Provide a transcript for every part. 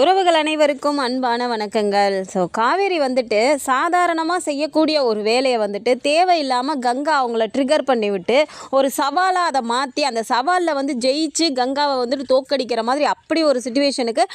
உறவுகள் அனைவருக்கும் அன்பான வணக்கங்கள். ஸோ காவேரி வந்துட்டு சாதாரணமாக செய்யக்கூடிய ஒரு வேலையை வந்துட்டு தேவையில்லாமல் கங்கா அவங்கள ட்ரிகர் பண்ணி விட்டு ஒரு சவாலாக அதை மாற்றி அந்த சவாலில் வந்து ஜெயிச்சு கங்காவை வந்துட்டு தோக்கடிக்கிற மாதிரி அப்படி ஒரு சுச்சுவேஷனுக்கு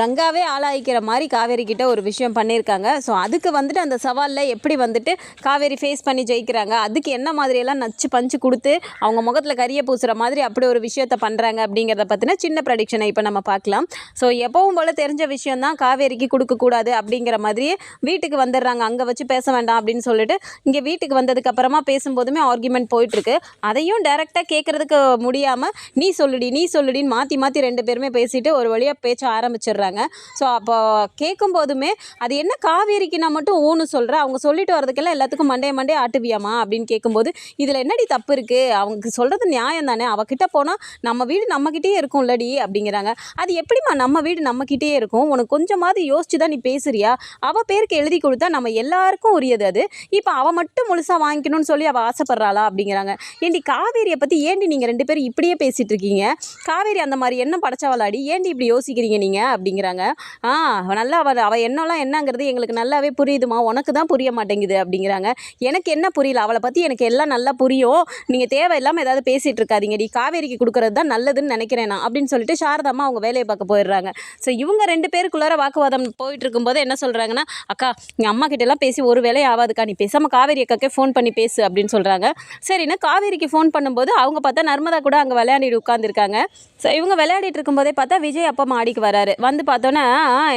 கங்காவே ஆளாயிக்கிற மாதிரி காவேரி கிட்ட ஒரு விஷயம் பண்ணியிருக்காங்க. ஸோ அதுக்கு வந்துட்டு அந்த சவாலில் எப்படி வந்துட்டு காவேரி ஃபேஸ் பண்ணி ஜெயிக்கிறாங்க? அதுக்கு என்ன மாதிரியெல்லாம் நச்சு பஞ்சு கொடுத்து அவங்க முகத்தில் கரிய பூசுகிற மாதிரி அப்படி ஒரு விஷயத்தை பண்ணுறாங்க அப்படிங்கிறத பற்றின சின்ன ப்ரடிக்ஷனை இப்போ நம்ம பார்க்கலாம். ஸோ எப்பவும் போல் தெரிஞ்ச விஷயம் தான் காவேரிக்கு கொடுக்கக்கூடாது அப்படிங்கிற மாதிரியே வீட்டுக்கு வந்துடுறாங்க. அங்கே வச்சு பேச வேண்டாம் அப்படின்னு சொல்லிட்டு இங்கே வீட்டுக்கு வந்ததுக்கப்புறமா பேசும்போதுமே ஆர்குமெண்ட் போயிட்டுருக்கு. அதையும் டைரெக்டாக கேட்குறதுக்கு முடியாமல் நீ சொல்லுடி நீ சொல்லுடின்னு மாற்றி மாற்றி ரெண்டு பேருமே பேசிட்டு ஒரு வழியாக பேச்ச ஆரம்பிச்சிடுறாங்க. ஸோ அப்போ கேட்கும்போதுமே அது என்ன காவேரிக்கு நான் மட்டும் ஊன்னு சொல்கிறேன் அவங்க சொல்லிட்டு வரதுக்கெல்லாம் எல்லாத்துக்கும் மண்டே மண்டே ஆட்டுவியாமா அப்படின்னு கேட்கும்போது இதில் என்னடி தப்பு இருக்குது அவங்க சொல்கிறது நியாயம் தானே அவகிட்ட போனால் நம்ம வீடு நம்மக்கிட்டேயே இருக்கும்லடி அப்படிங்கிறாங்க. அது எப்படிம்மா நம்ம வீடு போயிட்டே இருக்கும். உனக்கு கொஞ்சமாவது யோசிச்சு தான் நீ பேசுறியா? அவள் பேருக்கு எழுதி கொடுத்தா நம்ம எல்லாருக்கும் உரியது அது. இப்போ அவள் மட்டும் முழுசாக வாங்கிக்கணும்னு சொல்லி அவள் ஆசைப்படுறாளா அப்படிங்கிறாங்க. ஏண்டி காவேரியை பற்றி ஏண்டி நீங்கள் ரெண்டு பேரும் இப்படியே பேசிகிட்டு இருக்கீங்க? காவேரி அந்த மாதிரி எண்ணம் படைச்சவளாடி ஏண்டி இப்படி யோசிக்கிறீங்க நீங்கள் அப்படிங்கிறாங்க. ஆ நல்லா அவள் அவள் என்னெல்லாம் என்னங்கிறது எங்களுக்கு நல்லாவே புரியுதுமா. உனக்கு தான் புரிய மாட்டேங்குது அப்படிங்கிறாங்க. எனக்கு என்ன புரியல? அவளை பற்றி எனக்கு எல்லாம் நல்லா புரியும். நீங்கள் தேவையில்லாமல் ஏதாவது பேசிகிட்டு இருக்காதீங்கடி. காவேரிக்கு கொடுக்குறது தான் நல்லதுன்னு நினைக்கிறேன் நான் அப்படின்னு சொல்லிட்டு சாரதாம்மா அவங்க வேலையை பார்க்க போயிடுறாங்க. ஸோ இவங்க ரெண்டு பேருக்குள்ளார வாக்குவாதம் போயிட்டு இருக்கும்போது என்ன சொல்கிறாங்கன்னா அக்கா எங்கள் அம்மா கிட்டலாம் எல்லாம் பேசி ஒரு வேலையும் ஆகாதுக்கா நீ பேசாமல் காவேரி அக்காக்கே ஃபோன் பண்ணி பேசு அப்படின்னு சொல்கிறாங்க சரின்னா காவேரிக்கு ஃபோன் பண்ணும்போது அவங்க பார்த்தா நர்மதா கூட அங்கே விளையாடிட்டு உட்காந்துருக்காங்க ஸோ இவங்க விளையாடிட்டு இருக்கும்போதே பார்த்தா விஜய் அப்பா மாடிக்கு வராரு. வந்து பார்த்தோன்னா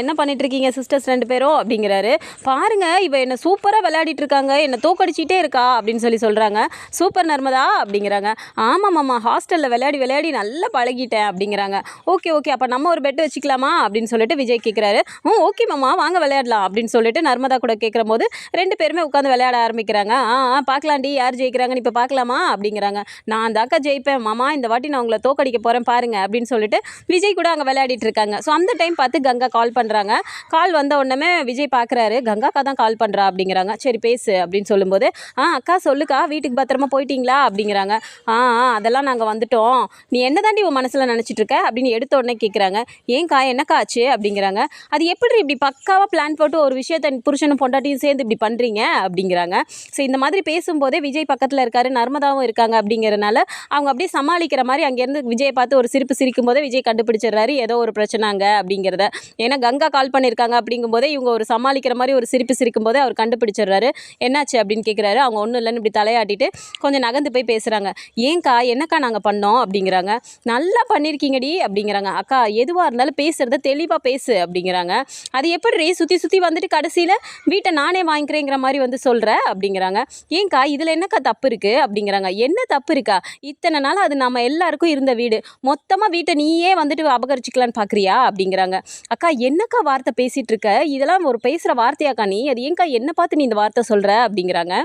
என்ன பண்ணிட்டு இருக்கீங்க சிஸ்டர்ஸ் ரெண்டு பேரும்? அப்படிங்கிறாரு. பாருங்க இவ என்ன சூப்பராக விளையாடிட்டு இருக்காங்க. என்னை தோக்கடிச்சிட்டே இருக்கா அப்படின்னு சொல்லி சொல்கிறாங்க சூப்பர் நர்மதா அப்படிங்கிறாங்க. ஆமாம் மாமா ஹாஸ்டலில் விளையாடி விளையாடி நல்லா பழகிட்டேன் அப்படிங்கிறாங்க. ஓகே ஓகே அப்போ நம்ம ஒரு பெட் வச்சுக்கலாமா? அப்படின்னு சொல்லிட்டு விஜய் கேட்குறாரு ம் ஓகே மாமா வாங்க விளையாடலாம் அப்படின்னு சொல்லிட்டு நர்மதா கூட கேட்குற போது ரெண்டு பேருமே உட்காந்து விளையாட ஆரம்பிக்கிறாங்க. ஆ ஆ பார்க்கலாண்டி யார் ஜெயிக்கிறாங்கன்னு இப்போ பார்க்கலாமா? அப்படிங்கிறாங்க. நான் தாக்கா ஜெயிப்பேன் மாமா இந்த வாட்டி நான் உங்களை தோக்கடிக்க போகிறேன் பாருங்க அப்படின்னு சொல்லிட்டு விஜய் கூட அங்கே விளையாடிட்டு இருக்காங்க. ஸோ அந்த டைம் பார்த்து கங்கா கால் பண்ணுறாங்க கால் வந்த உடனே விஜய் பார்க்குறாரு கங்காக்கா தான் கால் பண்ணுறா அப்படிங்கிறாங்க. சரி பேசு அப்படின்னு சொல்லும்போது ஆ அக்கா சொல்லுக்கா வீட்டுக்கு பத்திரமா போயிட்டீங்களா? அப்படிங்கிறாங்க. ஆ ஆ அதெல்லாம் நாங்கள் வந்துட்டோம். நீ என்ன தாண்டி உன் மனசில் நினச்சிட்டு இருக்க? அப்படின்னு எடுத்த உடனே கேட்குறாங்க ஏன்க்கா என்னக்கா ஆச்சு? அப்படிங்கிறாங்க. அது எப்படி இப்படி பக்காவாக பிளான் போட்டு ஒரு விஷயத்த புருஷனும் பொண்டாட்டியும் சேர்ந்து இப்படி பண்ணுறீங்க அப்படிங்கிறாங்க. ஸோ இந்த மாதிரி பேசும்போதே விஜய் பக்கத்தில் இருக்காரு நர்மதாவும் இருக்காங்க அப்படிங்கிறனால அவங்க அப்படியே சமாளிக்கிற மாதிரி அங்கேருந்து விஜயை பார்த்து ஒரு சிரிப்பு சிரிக்கும் போதே விஜய் கண்டுபிடிச்சிடுறாரு ஏதோ ஒரு பிரச்சனைங்க அப்படிங்கிறத. ஏன்னா கங்கா கால் பண்ணியிருக்காங்க அப்படிங்கும்போதே இவங்க ஒரு சமாளிக்கிற மாதிரி ஒரு சிரிப்பு சிரிக்கும் போதே அவர் கண்டுபிடிச்சிடுறாரு. என்னாச்சு அப்படின்னு கேட்குறாரு அவங்க ஒன்றும் இல்லைன்னு இப்படி தலையாட்டிட்டு கொஞ்சம் நகர்ந்து போய் பேசுகிறாங்க ஏன்க்கா என்னக்கா நாங்கள் பண்ணோம் அப்படிங்கிறாங்க. நல்லா பண்ணியிருக்கீங்கடி அப்படிங்கிறாங்க. அக்கா எதுவாக இருந்தாலும் பேசுகிறத தெளிவாக கண்டிப்பாக பேசு அப்படிங்கிறாங்க. அது எப்படி சுற்றி சுற்றி வந்துட்டு கடைசியில் வீட்டை நானே வாங்கிக்கிறேங்கிற மாதிரி வந்து சொல்கிற அப்படிங்கிறாங்க. ஏங்க்கா இதில் என்னக்கா தப்பு இருக்குது அப்படிங்கிறாங்க. என்ன தப்பு இருக்கா? இத்தனை நாள் அது நம்ம எல்லாருக்கும் இருந்த வீடு. மொத்தமாக வீட்டை நீயே வந்துட்டு அபகரிச்சிக்கலான்னு பார்க்குறியா அப்படிங்கிறாங்க. அக்கா என்னக்கா வார்த்தை பேசிகிட்டு இருக்க? இதெல்லாம் ஒரு பேசுகிற வார்த்தையாக்கா நீ? அது ஏங்க்கா என்ன பார்த்து நீ இந்த வார்த்தை சொல்கிற அப்படிங்கிறாங்க.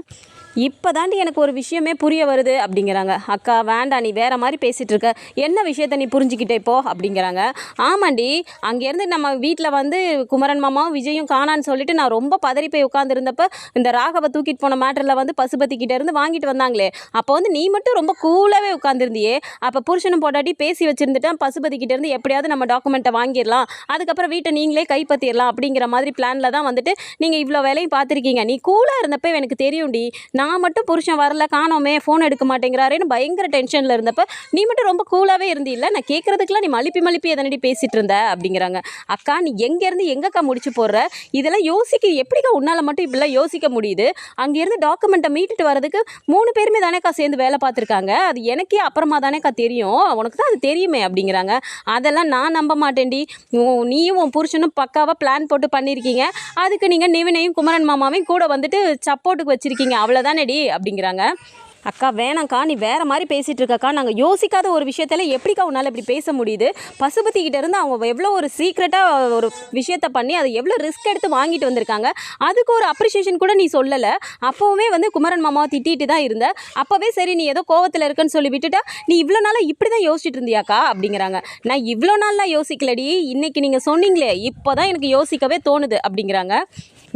இப்போ தாண்டி எனக்கு ஒரு விஷயமே புரிய வருது அப்படிங்கிறாங்க. அக்கா வேண்டாம் நீ வேறு மாதிரி பேசிகிட்டு இருக்க. என்ன விஷயத்த நீ புரிஞ்சுக்கிட்டே இப்போ அப்படிங்கிறாங்க. ஆமாண்டி அங்கேருந்து நம்ம வீட்டில் வந்து குமரன் மாமாவும் விஜயும் காணான்னு சொல்லிட்டு நான் ரொம்ப பதறி போய் உட்காந்துருந்தப்ப இந்த ராகவை தூக்கிட்டு போன மேட்டரில் வந்து பசுபதி இருந்து வாங்கிட்டு வந்தாங்களே. அப்போ வந்து நீ மட்டும் ரொம்ப கூலாகவே உட்காந்துருந்தியே அப்போ புருஷனும் போட்டாட்டி பேசி வச்சிருந்துட்டான். பசுபதி இருந்து எப்படியாவது நம்ம டாக்குமெண்ட்டை வாங்கிடலாம். அதுக்கப்புறம் வீட்டை நீங்களே கைப்பற்றிடலாம் அப்படிங்கிற மாதிரி பிளானில் தான் வந்துட்டு நீங்கள் இவ்வளோ வேலையும் பார்த்துருக்கீங்க. நீ கூலாக இருந்தப்போ எனக்கு தெரியும்டி. நான் நான் மட்டும் புருஷன் வரல காணோமே ஃபோன் எடுக்க மாட்டேங்கிறாரேன்னு பயங்கர டென்ஷனில் இருந்தப்ப நீ மட்டும் ரொம்ப கூலாகவே இருந்தில்ல நான் கேட்குறதுக்குலாம் நீ மலிப்பி மலிப்பி எதனடி பேசிகிட்டு இருந்த? அப்படிங்கிறாங்க. அக்கா நீ எங்கேருந்து எங்கக்கா முடிச்சு போடுற? இதெல்லாம் யோசிக்க எப்படிக்கா உன்னால் மட்டும் இப்படிலாம் யோசிக்க முடியுது? அங்கேருந்து டாக்குமெண்ட்டை மீட்டுட்டு வரதுக்கு மூணு பேருமே தானேக்கா சேர்ந்து வேலை பார்த்துருக்காங்க. அது எனக்கே அப்புறமா தானேக்கா தெரியும். உனக்கு தான் அது தெரியுமே அப்படிங்கிறாங்க. அதெல்லாம் நான் நம்ப மாட்டேன்டி. உன் நீயும் உன் புருஷனும் பக்காவாக பிளான் போட்டு பண்ணியிருக்கீங்க அதுக்கு நீங்கள் நிவினையும் குமரன் மாமாவையும் கூட வந்துட்டு சப்போர்ட்டுக்கு வச்சுருக்கீங்க. தானடி அப்படிங்கிறாங்க. அக்கா வேணாம்க்கா நீ வேற மாதிரி பேசிகிட்டு இருக்கக்கா நாங்கள் யோசிக்காத ஒரு விஷயத்தில் எப்படிக்கா உன்னால் இப்படி பேச முடியுது? பசுபதி இருந்து அவங்க எவ்வளோ ஒரு சீக்ரெட்டாக ஒரு விஷயத்த பண்ணி அதை எவ்வளோ ரிஸ்க் எடுத்து வாங்கிட்டு வந்திருக்காங்க. அதுக்கு ஒரு அப்ரிஷியேஷன் கூட நீ சொல்லலை. அப்போவுமே வந்து குமரன் மாமாவை திட்டிட்டு தான் இருந்த. அப்போவே சரி நீ ஏதோ கோவத்தில் இருக்கன்னு சொல்லி விட்டுட்டா. நீ இவ்வளோ நாளாக இப்படி தான் யோசிச்சுட்டு இருந்தியாக்கா அப்படிங்கிறாங்க. நான் இவ்வளோ நாள்லாம் யோசிக்கலடி. இன்றைக்கி நீங்கள் சொன்னீங்களே இப்போ தான் எனக்கு யோசிக்கவே தோணுது அப்படிங்கிறாங்க.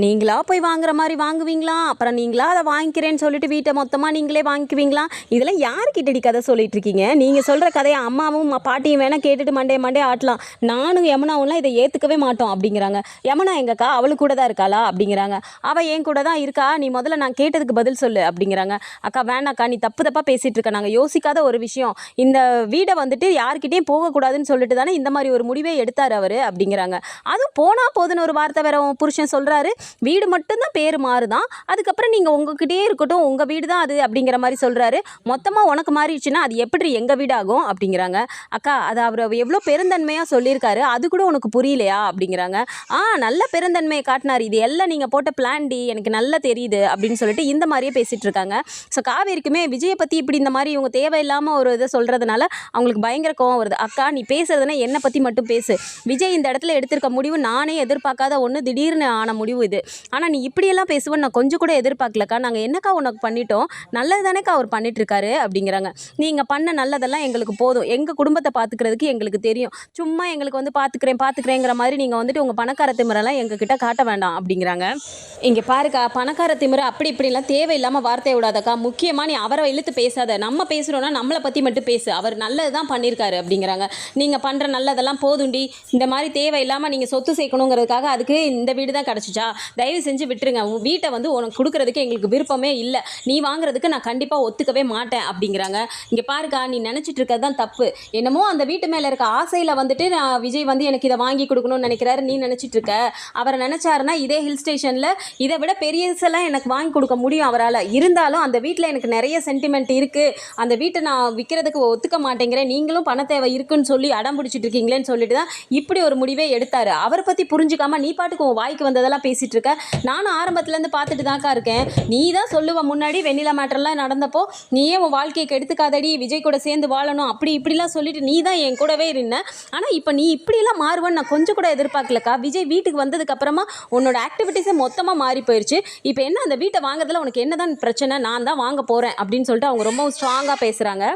நீங்களா போய் வாங்குற மாதிரி வாங்குவீங்களா? அப்புறம் நீங்களா அதை வாங்கிக்கிறேன்னு சொல்லிட்டு வீட்டை மொத்தமாக நீங்களே வாங்கிக்குவீங்களா? இதெல்லாம் யாருக்கிட்டடி கதை சொல்லிட்டு இருக்கீங்க? நீங்கள் சொல்கிற கதையை அம்மாவும் பாட்டியும் வேணால் கேட்டுட்டு மண்டே மண்டே ஆட்டலாம். நானும் யமுனாவும்லாம் இதை ஏற்றுக்கவே மாட்டோம் அப்படிங்கிறாங்க. யமுனா எங்கக்கா? அவளுக்கு கூட தான் இருக்காளா? அப்படிங்கிறாங்க. அவள் என் கூட தான் இருக்கா? நீ முதல்ல நான் கேட்டதுக்கு பதில் சொல்லு அப்படிங்கிறாங்க. அக்கா வேணாக்கா நீ தப்பு தப்பாக பேசிகிட்டு இருக்க. நாங்கள் யோசிக்காத ஒரு விஷயம். இந்த வீடை வந்துட்டு யார்கிட்டயும் போகக்கூடாதுன்னு சொல்லிட்டு தானே இந்த மாதிரி ஒரு முடிவே எடுத்தார் அவர் அப்படிங்கிறாங்க. அதுவும் போனால் போதுன்னு ஒரு வார்த்தை வேற புருஷன் சொல்கிறாரு வீடு மட்டும்தான் பேர் மாறுதான். அதுக்கப்புறம் நீங்கள் உங்ககிட்டயே இருக்கட்டும் உங்கள் வீடு தான் அது அப்படிங்கிற மாதிரி சொல்கிறாரு மொத்தமாக உனக்கு மாறிடுச்சுன்னா அது எப்படி எங்கள் வீடாகும் அப்படிங்கிறாங்க. அக்கா அது அவர் எவ்வளோ பெருந்தன்மையாக சொல்லியிருக்காரு. அது கூட உனக்கு புரியலையா அப்படிங்கிறாங்க. ஆ நல்ல பெருந்தன்மையை காட்டினார். இது எல்லாம் நீங்கள் போட்ட பிளான் டி எனக்கு நல்லா தெரியுது அப்படின்னு சொல்லிட்டு இந்த மாதிரியே பேசிகிட்டு இருக்காங்க. ஸோ காவேரிக்குமே விஜயை பற்றி இப்படி இந்த மாதிரி இவங்க தேவையில்லாமல் ஒரு இதை சொல்கிறதுனால அவங்களுக்கு பயங்கர கோவம் வருது. அக்கா நீ பேசுறதுனா என்னை பற்றி மட்டும் பேசு. விஜய் இந்த இடத்துல எடுத்திருக்க முடிவு நானே எதிர்பார்க்காத ஒன்று திடீர்னு ஆன முடிவு இது. ஆனால் நீ இப்படியெல்லாம் பேசுவேன்னு நான் கொஞ்சம் கூட எதிர்பார்க்கலக்கா. நாங்கள் என்னக்கா உனக்கு பண்ணிட்டோம்? நல்லது தானேக்கா அவர் பண்ணிட்டுருக்காரு அப்படிங்கிறாங்க. நீங்கள் பண்ண நல்லதெல்லாம் எங்களுக்கு போதும். எங்கள் குடும்பத்தை பார்த்துக்கிறதுக்கு எங்களுக்கு தெரியும். சும்மா எங்களுக்கு வந்து பார்த்துக்கிறேன் பார்த்துக்கிறேங்கிற மாதிரி நீங்கள் வந்துட்டு உங்கள் பணக்கார திமிரெல்லாம் எங்ககிட்ட காட்ட வேண்டாம் அப்படிங்கிறாங்க. இங்கே பாருக்கா பணக்கார திமிர அப்படி இப்படிலாம் தேவையில்லாமல் வார்த்தையை விடாதக்கா. முக்கியமாக நீ அவரை இழுத்து பேசாத. நம்ம பேசுகிறோன்னா நம்மளை பற்றி மட்டும் பேசு. அவர் நல்லது தான் பண்ணியிருக்காரு அப்படிங்கிறாங்க. நீங்கள் பண்ணுற நல்லதெல்லாம் போதுண்டி. இந்த மாதிரி தேவையில்லாமல் நீங்கள் சொத்து சேர்க்கணுங்கிறதுக்காக அதுக்கு இந்த வீடு தான் கிடச்சிச்சா? தயவு செஞ்சு விட்டுருங்க. உன் வீட்டை வந்து உனக்கு கொடுக்கறதுக்கு எங்களுக்கு விருப்பமே இல்லை. நீ வாங்குறதுக்கு நான் கண்டிப்பாக ஒத்துக்கவே மாட்டேன் அப்படிங்கிறாங்க. இங்கே பாருக்கா நீ நினச்சிட்டு இருக்கிறது தான் தப்பு. என்னமோ அந்த வீட்டு மேலே இருக்க ஆசையில் வந்துட்டு நான் விஜய் வந்து எனக்கு இதை வாங்கி கொடுக்கணும்னு நினைக்கிறாரு. நீ நினச்சிட்டு இருக்க. அவரை நினச்சாருன்னா இதே ஹில் ஸ்டேஷனில் இதை விட பெரியசெல்லாம் எனக்கு வாங்கி கொடுக்க முடியும் அவரால். இருந்தாலும் அந்த வீட்டில் எனக்கு நிறைய சென்டிமெண்ட் இருக்குது அந்த வீட்டை நான் விற்கிறதுக்கு ஒத்துக்க மாட்டேங்கிறேன். நீங்களும் பண தேவை இருக்குன்னு சொல்லி அடம் பிடிச்சிட்டு இருக்கீங்களேன்னு சொல்லிட்டு தான் இப்படி ஒரு முடிவே எடுத்தார். அவரை பற்றி புரிஞ்சுக்காம நீ பாட்டுக்கு உன் வாய்க்கு வந்ததெல்லாம் பேசிகிட்டு இருக்க நானும் ஆரம்பத்துலேருந்து பார்த்துட்டு தான்க்கா இருக்கேன். நீ தான் சொல்லுவ முன்னாடி வெண்ணிலா மேட்டர்லாம் நடந்தப்போ நீயே உன் வாழ்க்கையை கெடுத்துக்காதடி விஜய் கூட சேர்ந்து வாழணும் அப்படி இப்படிலாம் சொல்லிட்டு நீ தான் என் கூடவே இருந்த. ஆனால் இப்போ நீ இப்படிலாம் மாறுவேன்னு நான் கொஞ்சம் கூட எதிர்பார்க்கலக்கா. விஜய் வீட்டுக்கு வந்ததுக்கப்புறமா உன்னோட ஆக்டிவிட்டீஸே மொத்தமாக மாறி போயிடுச்சு இப்போ என்ன அந்த வீட்டை வாங்குறதுல உனக்கு என்னதான் பிரச்சனை? நான் தான் வாங்க போகிறேன் அப்படின்னு சொல்லிட்டு அவங்க ரொம்ப ஸ்ட்ராங்காக பேசுகிறாங்க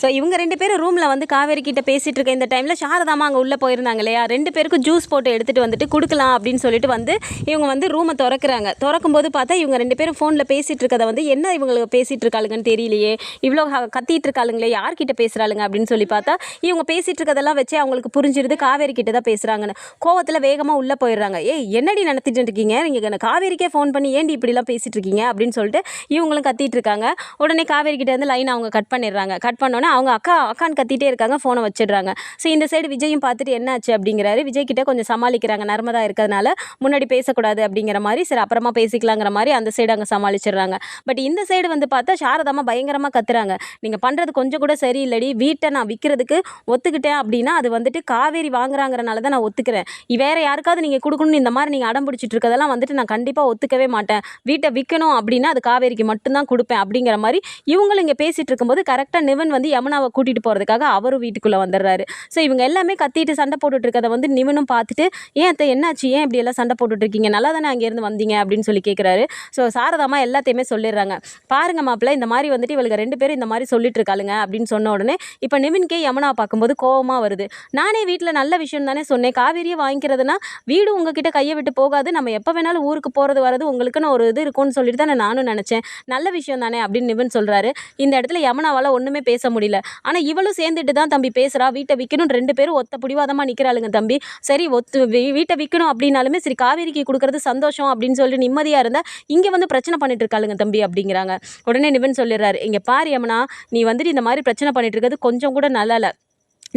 ஸோ இவங்க ரெண்டு பேரும் ரூமில் வந்து காவேரி கிட்ட பேசிகிட்டு இருக்க இந்த டைமில் சாரதாமா அங்கே உள்ளே போயிருந்தாங்க இல்லையா? ரெண்டு பேருக்கும் ஜூஸ் போட்டு எடுத்துகிட்டு வந்துட்டு கொடுக்கலாம் அப்படின்னு சொல்லிட்டு வந்து இவங்க வந்து ரூமை திறக்கிறாங்க. திறக்கும்போது பார்த்தா இவங்க ரெண்டு பேரும் ஃபோனில் பேசிகிட்டு இருக்கதை வந்து என்ன இவங்களுக்கு பேசிகிட்டு இருக்காளுங்கன்னு தெரியலையே. இவ்வளோ கத்திட்டு இருக்காளுங்களே யார்கிட்ட பேசுகிறாளுங்க அப்படின்னு சொல்லி பார்த்தா இவங்க பேசிகிட்டு இருக்கதெல்லாம் வச்சு அவங்களுக்கு புரிஞ்சிருது காவேரி கிட்ட தான் பேசுகிறாங்கன்னு கோவத்தில் வேகமாக உள்ளே போயிடுறாங்க. ஏய் என்னடி நடத்திட்டு இருக்கீங்க? நீங்கள் காவேரிக்கே ஃபோன் பண்ணி ஏண்டி இப்படிலாம் பேசிகிட்டு இருக்கீங்க? அப்படின்னு சொல்லிட்டு இவங்களும் கத்திட்டு இருக்காங்க. உடனே காவேரி கிட்ட இருந்து லைன் அவங்க கட் பண்ணிடுறாங்க. கட் பண்ணோன்னே அவங்க அக்கா அக்கான்னு கத்திட்டே இருக்காங்க ஃபோனை வச்சிடுறாங்க. ஸோ இந்த சைடு விஜயும் பார்த்துட்டு என்னாச்சு அப்படிங்கிறாரு. விஜய் கிட்ட கொஞ்சம் சமாளிக்கிறாங்க. நர்மதா இருக்கிறதுனால முன்னாடி பேசக்கூடாது அப்படிங்கிற மாதிரி சரி அப்புறமா பேசிக்கலாங்கிற மாதிரி அந்த சைடு அங்கே சமாளிச்சிடுறாங்க. பட் இந்த சைடு வந்து பார்த்தா சாரதாமா பயங்கரமாக கத்துறாங்க. நீங்கள் பண்ணுறது கொஞ்சம் கூட சரியில்லடி. வீட்டை நான் விற்கிறதுக்கு ஒத்துக்கிட்டேன் அப்படின்னா அது வந்துட்டு காவேரி வாங்குறாங்கிறனால தான் நான் ஒத்துக்கிறேன். வேறு வேற யாருக்காவது நீங்கள் கொடுக்கணும்னு இந்த மாதிரி நீங்கள் அடம் பிடிச்சிட்டு இருக்கதெல்லாம் வந்துட்டு நான் கண்டிப்பாக ஒத்துக்கவே மாட்டேன். வீட்டை விற்கணும் அப்படின்னா அது காவேரிக்கு மட்டும்தான் கொடுப்பேன் அப்படிங்கிற மாதிரி இவங்களும் இங்கே பேசிகிட்டு இருக்கும்போது கரெக்டாக நிவன் வந்து யமுனாவை கூட்டிகிட்டு போகிறதுக்காக அவரும் வீட்டுக்குள்ளே வந்துடுறாரு. ஸோ இவங்க எல்லாமே கத்திட்டு சண்டை போட்டுட்டு இருக்கதை வந்து நிமினும் பார்த்துட்டு ஏன் அத்தை என்னாச்சு? ஏன் இப்படி எல்லாம் சண்டை போட்டுட்டு இருக்கீங்க? நல்லா தானே அங்கேருந்து வந்தீங்க? அப்படின்னு சொல்லி கேட்குறாரு ஸோ சாரதாமா எல்லாத்தையுமே சொல்லிடுறாங்க. பாருங்க மாப்பிள்ள இந்த மாதிரி வந்துட்டு இவளுக்கு ரெண்டு பேரும் இந்த மாதிரி சொல்லிட்டு இருக்காளுங்க அப்படின்னு சொன்ன உடனே இப்போ நிவின்கே யமுனா பார்க்கும்போது கோவமாக வருது. நானே வீட்டில் நல்ல விஷயம் தானே சொன்னேன். காவேரியை வாங்கிக்கிறதுனா வீடு உங்ககிட்ட கையை விட்டு போகாது. நம்ம எப்போ வேணாலும் ஊருக்கு போகிறது வரது உங்களுக்குன்னு ஒரு இது இருக்கும்னு சொல்லிட்டு தானே நானும் நினச்சேன். நல்ல விஷயம் தானே? அப்படின்னு நிவன் சொல்கிறாரு இந்த இடத்துல யமுனாவால் ஒன்றுமே பேச முடியல. ஆனால் இவளும் சேர்ந்துட்டு தான் தம்பி பேசுகிறா வீட்டை விற்கணும் ரெண்டு பேரும் ஒத்த பிடிவாதமாக நிற்கிறாளுங்க தம்பி. சரி ஒத்து வீட்டை விற்கணும் அப்படின்னாலுமே சரி காவேரிக்கு கொடுக்கறது சந்தோஷம் அப்படின்னு சொல்லி நிம்மதியாக இருந்தால் இங்கே வந்து பிரச்சனை பண்ணிட்டு இருக்காளுங்க தம்பி அப்படிங்கிறாங்க. உடனே நிபன் சொல்லிடுறாரு இங்கே பாரு யமுனா நீ வந்துட்டு இந்த மாதிரி பிரச்சனை பண்ணிட்டு இருக்கிறது கொஞ்சம் கூட நல்லா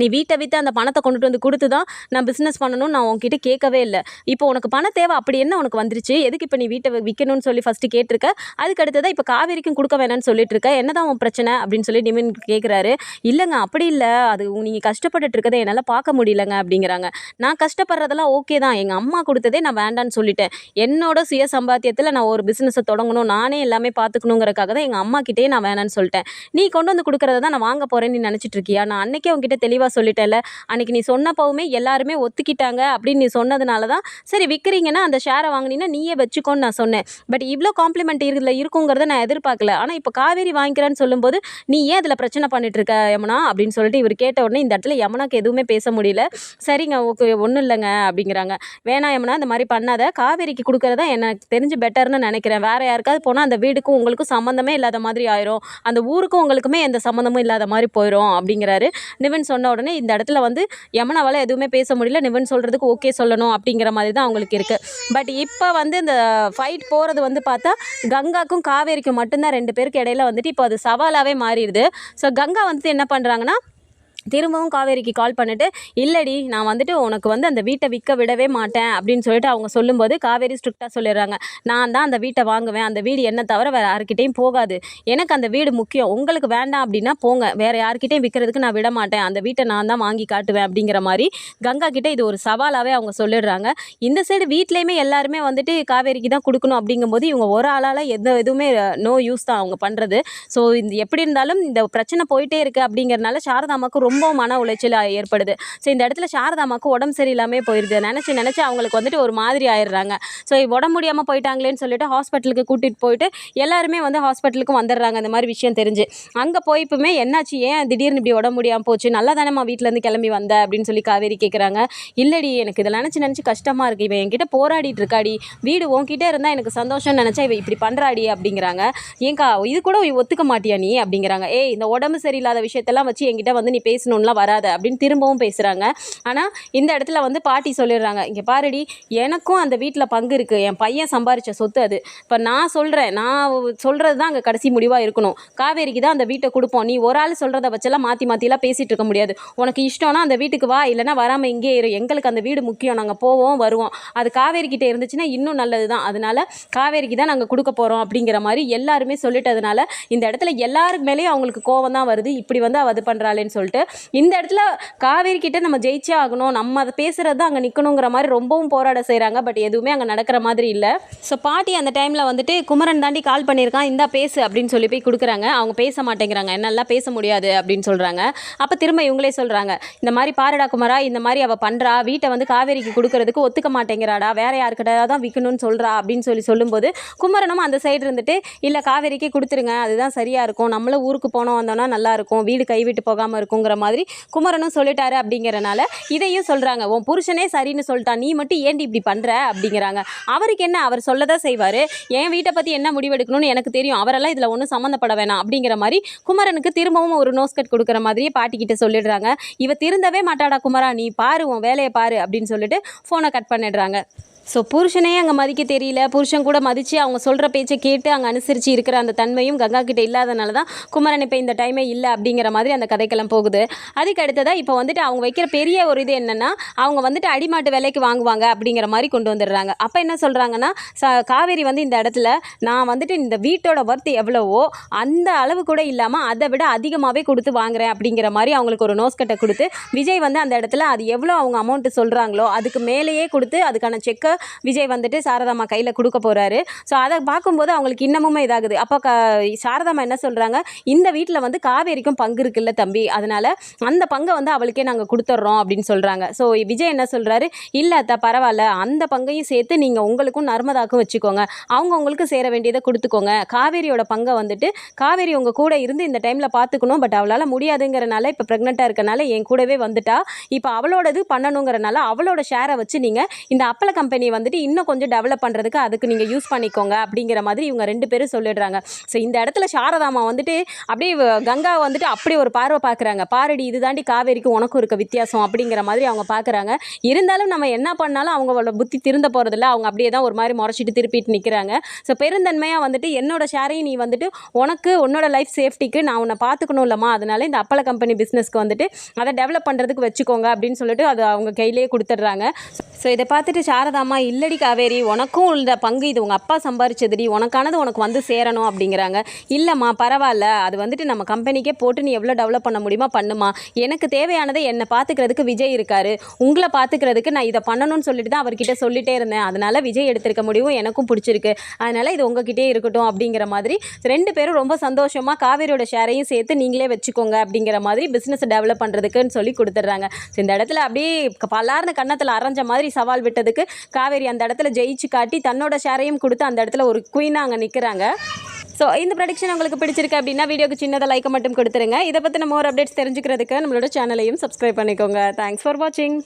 நீ வீட்டை விற்று அந்த பணத்தை கொண்டுட்டு வந்து கொடுத்து தான் நான் பிஸ்னஸ் பண்ணணும்னு நான் உன்கிட்ட கேட்கவே இல்லை. இப்போ உனக்கு பண தேவை அப்படி என்ன உனக்கு வந்துருச்சு? எதுக்கு இப்போ நீ வீட்டை விற்கணும்னு சொல்லி ஃபஸ்ட்டு கேட்டிருக்க? அதுக்கு அடுத்ததான் இப்போ காவேரிக்கும் கொடுக்க வேணாம்னு சொல்லிட்டு இருக்க என்னதான் உன் பிரச்சனை அப்படின்னு சொல்லி நிமின் கேட்குறாரு இல்லைங்க அப்படி இல்லை. அது நீங்கள் கஷ்டப்பட்டுட்டு இருக்கதை என்னால் பார்க்க முடியலங்க அப்படிங்கிறாங்க. நான் கஷ்டப்படுறதெல்லாம் ஓகே தான். எங்கள் அம்மா கொடுத்ததே நான் வேண்டான்னு சொல்லிட்டேன். என்னோட சுய சம்பாத்தியத்தில் நான் ஒரு பிஸ்னஸை தொடங்கணும். நானே எல்லாமே பார்த்துக்கணுங்கிறக்காக தான் எங்கள் அம்மா கிட்டேயே நான் வேணான்னு சொல்லிட்டேன். நீ கொண்டு வந்து கொடுக்குறத தான் நான் வாங்க போகிறேன்னு நீ நினச்சிட்டு இருக்கியா? நான் அன்னைக்கே உங்ககிட்ட தெளிவாக தெளிவாக சொல்லிட்டேன்ல. அன்றைக்கி நீ சொன்னப்பவுமே எல்லாருமே ஒத்துக்கிட்டாங்க அப்படின்னு நீ சொன்னதுனால தான் சரி விற்கிறீங்கன்னா அந்த ஷேரை வாங்கினீங்கன்னா நீயே வச்சுக்கோன்னு நான் சொன்னேன். பட் இவ்வளோ காம்ப்ளிமெண்ட் இதில் இருக்குங்கிறத நான் எதிர்பார்க்கல. ஆனால் இப்போ காவேரி வாங்கிக்கிறேன்னு சொல்லும்போது நீ ஏன் அதில் பிரச்சனை பண்ணிட்டு இருக்க யமுனா? அப்படின்னு சொல்லிட்டு இவர் கேட்ட உடனே இந்த இடத்துல யமுனாக்கு எதுவுமே பேச முடியல. சரிங்க ஓகே ஒன்றும் இல்லைங்க அப்படிங்கிறாங்க. வேணாம் யமுனா இந்த மாதிரி பண்ணாத. காவேரிக்கு கொடுக்குறதா எனக்கு தெரிஞ்சு பெட்டர்னு நினைக்கிறேன். வேறு யாருக்காவது போனால் அந்த வீடுக்கும் உங்களுக்கும் சம்மந்தமே இல்லாத மாதிரி ஆயிரும். அந்த ஊருக்கும் உங்களுக்குமே எந்த சம்மந்தமும் இல்லாத மாதிரி போயிடும் அப்படிங்கிறாரு. நிவின் சொன்ன உடனே இந்த இடத்துல வந்து யமுனாவால் எதுவுமே பேச முடியல. நிவன் சொல்கிறதுக்கு ஓகே சொல்லணும் அப்படிங்கிற மாதிரி தான் அவங்களுக்கு இருக்குது பட் இப்போ வந்து இந்த ஃபைட் போகிறது வந்து பார்த்தா கங்காக்கும் காவேரிக்கும் மட்டும்தான் ரெண்டு பேருக்கு இடையில வந்துட்டு இப்போ அது சவாலாகவே மாறிடுது. ஸோ கங்கா வந்துட்டு என்ன பண்ணுறாங்கன்னா திரும்பவும் காவேரிக்கு கால் பண்ணிட்டு இல்லடி நான் வந்துட்டு உனக்கு வந்து அந்த வீட்டை விற்க விடவே மாட்டேன் அப்படின்னு சொல்லிட்டு அவங்க சொல்லும்போது காவேரி ஸ்ட்ரிக்டாக சொல்லிடுறாங்க. நான் தான் அந்த வீட்டை வாங்குவேன். அந்த வீடு என்ன தவிர வேறு யாருக்கிட்டையும் போகாது. எனக்கு அந்த வீடு முக்கியம். உங்களுக்கு வேண்டாம் அப்படின்னா போங்க. வேறு யாருக்கிட்டையும் விற்கிறதுக்கு நான் விட மாட்டேன். அந்த வீட்டை நான் தான் வாங்கி காட்டுவேன் அப்படிங்கிற மாதிரி கங்கா கிட்ட இது ஒரு சவாலாகவே அவங்க சொல்லிடுறாங்க. இந்த சைடு வீட்லேயுமே எல்லாருமே வந்துட்டு காவேரிக்கு தான் கொடுக்கணும் அப்படிங்கும்போது இவங்க ஒரு ஆளால் எந்த எதுவுமே நோ யூஸ் தான் அவங்க பண்ணுறது ஸோ இந்த எப்படி இருந்தாலும் இந்த பிரச்சனை போயிட்டே இருக்குது அப்படிங்கிறனால சாரதாமாக்கு ரொம்ப ரொம்ப மன உளைச்சல் ஏற்படுது. ஸோ இந்த இடத்துல சாரதாமாவுக்கு உடம்பு சரியில்லாமே போயிடுது நினச்சி நினச்சி அவங்களுக்கு வந்துட்டு ஒரு மாதிரி ஆயிடுறாங்க. ஸோ உடம்பு முடியாமல் போயிட்டாங்களேன்னு சொல்லிட்டு ஹாஸ்பிட்டலுக்கு கூட்டிகிட்டு போயிட்டு எல்லாருமே வந்து ஹாஸ்பிட்டலுக்கு வந்துடுறாங்க. இந்த மாதிரி விஷயம் தெரிஞ்சு. அங்கே போய்ப்புமே என்னாச்சு? ஏன் திடீர்னு இப்படி உடம்பு முடியாமல் போச்சு? நல்லா தானேம்மா வீட்டிலேருந்து கிளம்பி வந்த? அப்படின்னு சொல்லி காவேரி கேட்குறாங்க இல்லடி எனக்கு இதில் நினச்சி நினச்சி கஷ்டமாக இருக்குது இவன் என்கிட்ட போராடிட்டு இருக்காடி. வீடு உன்கிட்ட இருந்தால் எனக்கு சந்தோஷம்னு நினச்சா இவன் இப்படி பண்ணுறாடி அப்படிங்கிறாங்க. ஏங்கா இது கூட ஒத்துக்க மாட்டியா நீ? அப்படிங்கிறாங்க. ஏய் இந்த உடம்பு சரியில்லாத விஷயத்தெல்லாம் வச்சு என்கிட்ட வந்து நீ பேசணும்லாம் வராத அப்படின்னு திரும்பவும் பேசுகிறாங்க ஆனால் இந்த இடத்துல வந்து பாட்டி சொல்லிடுறாங்க இங்கே பாருடி எனக்கும் அந்த வீட்டில் பங்கு இருக்குது என் பையன் சம்பாரித்த சொத்து அது. இப்போ நான் சொல்கிறேன் நான் சொல்கிறது தான் அங்கே கடைசி முடிவாக இருக்கணும். காவேரிக்கு தான் அந்த வீட்டை கொடுப்போம். நீ ஒரு ஆள் சொல்கிறத வச்செல்லாம் மாற்றி மாற்றிலாம் பேசிகிட்டு இருக்க முடியாது. உனக்கு இஷ்டம்னா அந்த வீட்டுக்கு வா இல்லைன்னா வராமல் இங்கே இரு. எங்களுக்கு அந்த வீடு முக்கியம். நாங்கள் போவோம் வருவோம். அது காவேரிக்கிட்டே இருந்துச்சுன்னா இன்னும் நல்லது தான். அதனால் காவேரிக்கு தான் நாங்கள் கொடுக்க போகிறோம் அப்படிங்கிற மாதிரி எல்லாருமே சொல்லிட்டதுனால இந்த இடத்துல எல்லாருக்கு மேலேயும் அவங்களுக்கு கோவம் தான் வருது. இப்படி வந்து அவ இது பண்ணுறாளேன்னு சொல்லிட்டு இந்த இடத்துல காவேரி கிட்ட நம்ம ஜெயிச்சே ஆகணும். நம்ம அதை பேசுறது தான் அங்கே நிற்கணுங்கிற மாதிரி ரொம்பவும் போராட செய்கிறாங்க பட் எதுவுமே அங்கே நடக்கிற மாதிரி இல்லை. ஸோ பாட்டி அந்த டைமில் வந்துட்டு குமரன் தாண்டி கால் பண்ணியிருக்கான். இந்தா பேசு அப்படின்னு சொல்லி போய் கொடுக்குறாங்க. அவங்க பேச மாட்டேங்கிறாங்க. என்னெல்லாம் பேச முடியாது அப்படின்னு சொல்கிறாங்க அப்போ திரும்ப இவங்களே சொல்கிறாங்க இந்த மாதிரி பாருடா குமரா இந்த மாதிரி அவள் பண்ணுறா வீட்டை வந்து காவேரிக்கு கொடுக்கறதுக்கு ஒத்துக்க மாட்டேங்கிறாடா. வேற யாருக்கிட்ட தான் விற்கணும்னு சொல்கிறா அப்படின்னு சொல்லி சொல்லும்போது குமரனும் அந்த சைடு இருந்துட்டு இல்லை காவேரிக்கே கொடுத்துருங்க. அதுதான் சரியாக இருக்கும். நம்மளும் ஊருக்கு போனோம் வந்தோம்னா நல்லா இருக்கும். வீடு கைவிட்டு போகாமல் இருக்குங்கிற மாதிரி குமரனும் சொல்லிட்டாரு அப்படிங்கிறனால இதையும் சொல்கிறாங்க உன் புருஷனே சரின்னு சொல்லிட்டான் நீ மட்டும் ஏண்டி இப்படி பண்ணுற அப்படிங்கிறாங்க. அவருக்கு என்ன? அவர் சொல்ல தான் செய்வார்? என் வீட்டை பற்றி என்ன முடிவெடுக்கணும்னு எனக்கு தெரியும். அவரெல்லாம் இதில் ஒன்றும் சம்மந்தப்பட வேணாம். அப்படிங்கிற மாதிரி குமரனுக்கு திரும்பவும் ஒரு நோஸ்கட் கொடுக்குற மாதிரியே பாட்டிக்கிட்ட சொல்லிடுறாங்க. இவ திருந்தவே மாட்டாடா குமரா. நீ பாரு உன் வேலையை பாரு. அப்படின்னு சொல்லிட்டு ஃபோனை கட் பண்ணிடுறாங்க. ஸோ புருஷனே அங்கே மதிக்க தெரியல. புருஷன் கூட மதித்து அவங்க சொல்கிற பேச்சை கேட்டு அங்கே அனுசரித்து இருக்கிற அந்த தன்மையும் கங்கா கிட்டே இல்லாதனால தான் குமரன் இப்போ இந்த டைமே இல்லை அப்படிங்கிற மாதிரி அந்த கதைக்கெல்லாம் போகுது. அதுக்கு அடுத்ததாக இப்போ வந்துட்டு அவங்க வைக்கிற பெரிய ஒரு இது என்னென்னா அவங்க வந்துட்டு அடிமாட்டு விலைக்கு வாங்குவாங்க அப்படிங்கிற மாதிரி கொண்டு வந்துடுறாங்க. அப்போ என்ன சொல்கிறாங்கன்னா ச காவேரி வந்து இந்த இடத்துல நான் வந்துட்டு இந்த வீட்டோட ஒர்த்து எவ்வளவோ அந்த அளவு கூட இல்லாமல் அதை விட அதிகமாகவே கொடுத்து வாங்குறேன் அப்படிங்கிற மாதிரி அவங்களுக்கு ஒரு நோஸ்கட்டை கொடுத்து விஜய் வந்து அந்த இடத்துல அது எவ்வளோ அவங்க அமௌண்ட்டு சொல்கிறாங்களோ அதுக்கு மேலேயே கொடுத்து அதுக்கான செக்கை விஜய் வந்துட்டு சாரதாம்மா கையில் கொடுக்க போகிறாரு ஸோ அதை பார்க்கும்போது அவங்களுக்கு இன்னமுமே இதாகுது. அப்போ க சாரதாம்மா என்ன சொல்கிறாங்க இந்த வீட்டில் வந்து காவேரிக்கும் பங்கு இருக்குல்ல தம்பி. அதனால் அந்த பங்கை வந்து அவளுக்கே நாங்கள் கொடுத்துட்றோம் அப்படின்னு சொல்கிறாங்க ஸோ விஜய் என்ன சொல்கிறாரு இல்லை அத்தா பரவாயில்ல. அந்த பங்கையும் சேர்த்து நீங்கள் உங்களுக்கும் நர்மதாக்கும் வச்சுக்கோங்க. அவங்க உங்களுக்கு சேர வேண்டியதை கொடுத்துக்கோங்க. காவேரியோட பங்கை வந்துட்டு காவேரி உங்கள் கூட இருந்து இந்த டைமில் பார்த்துக்கணும் பட் அவளால் முடியாதுங்கிறனால இப்போ ப்ரெக்னெண்ட்டாக இருக்கனால என் கூடவே வந்துட்டா. இப்போ அவளோடது பண்ணணுங்கிறனால அவளோட ஷேரை வச்சு நீங்கள் இந்த அப்பள கம்பெனி வந்துட்டு இன்னும் கொஞ்சம் டெவலப் பண்ணுறதுக்கு அதுக்கு நீங்கள் யூஸ் பண்ணிக்கோங்க அப்படிங்கிற மாதிரி இவங்க ரெண்டு பேரும் சொல்லிடுறாங்க. ஸோ இந்த இடத்துல சாரதாமா வந்துட்டு அப்படியே கங்கா வந்துட்டு அப்படி ஒரு பார்வை பார்க்குறாங்க பாரடி இது தாண்டி காவேரிக்கும் உனக்கும் இருக்க வித்தியாசம் அப்படிங்கிற மாதிரி அவங்க பார்க்குறாங்க இருந்தாலும் நம்ம என்ன பண்ணாலும் அவங்களோட புத்தி திருந்த போகிறதில்ல அவங்க அப்படியே தான் ஒரு மாதிரி முறைச்சிட்டு திருப்பிட்டு நிற்கிறாங்க ஸோ பெருந்தன்மையாக வந்துட்டு என்னோட ஷேரையும் நீ வந்துட்டு உனக்கு உன்னோட லைஃப் சேஃப்டிக்கு நான் உன்னை பார்த்துக்கணும் இல்லைம்மா. அதனால இந்த அப்பள கம்பெனி பிஸ்னஸ்க்கு வந்துட்டு அதை டெவலப் பண்ணுறதுக்கு வச்சுக்கோங்க அப்படின்னு சொல்லிட்டு அது அவங்க கையிலேயே கொடுத்துட்றாங்க. ஸோ இதை பார்த்துட்டு சாரதாமா இல்லைம்மா இல்லடி காவேரி உனக்கும் உள்ள பங்கு இது உங்கள் அப்பா சம்பாரிச்சதுடி உனக்கானது உனக்கு வந்து சேரணும் அப்படிங்கிறாங்க. இல்லைம்மா பரவாயில்ல. அது வந்துட்டு நம்ம கம்பெனிக்கே போட்டு நீ எவ்வளோ டெவலப் பண்ண முடியுமா பண்ணுமா. எனக்கு தேவையானதை என்னை பார்த்துக்கிறதுக்கு விஜய் இருக்காரு. உங்களை பார்த்துக்கிறதுக்கு நான் இதை பண்ணணும்னு சொல்லிட்டு தான் அவர்கிட்ட சொல்லிட்டே இருந்தேன். அதனால் விஜய் எடுத்திருக்க முடிவும் எனக்கும் பிடிச்சிருக்கு. அதனால் இது உங்ககிட்டயே இருக்கட்டும் அப்படிங்கிற மாதிரி ரெண்டு பேரும் ரொம்ப சந்தோஷமா காவேரியோட ஷேரையும் சேர்த்து நீங்களே வச்சுக்கோங்க அப்படிங்கிற மாதிரி பிஸ்னஸ் டெவலப் பண்ணுறதுக்குன்னு சொல்லி கொடுத்துட்றாங்க. ஸோ இந்த இடத்துல அப்படியே பலார்ந்த கன்னத்தில் அரைஞ்ச மாதிரி சவால் விட்டதுக்கு கா காவேரி அந்த இடத்துல ஜெயிச்சு காட்டி தன்னோட ஷேரையும் கொடுத்து அந்த இடத்துல ஒரு குயினாக அங்கே நிற்கிறாங்க ஸோ இந்த ப்ரடிக்ஷன் உங்களுக்கு பிடிச்சிருக்கு அப்படின்னா வீடியோக்கு சின்னதாக லைக் மட்டும் கொடுத்துருங்க. இதை பற்றின மோர் அப்டேட்ஸ் தெரிஞ்சுக்கிறதுக்கு நம்மளோட சேனலையும் சப்ஸ்கிரைப் பண்ணிக்கோங்க. தேங்க்ஸ் ஃபார் வாட்சிங்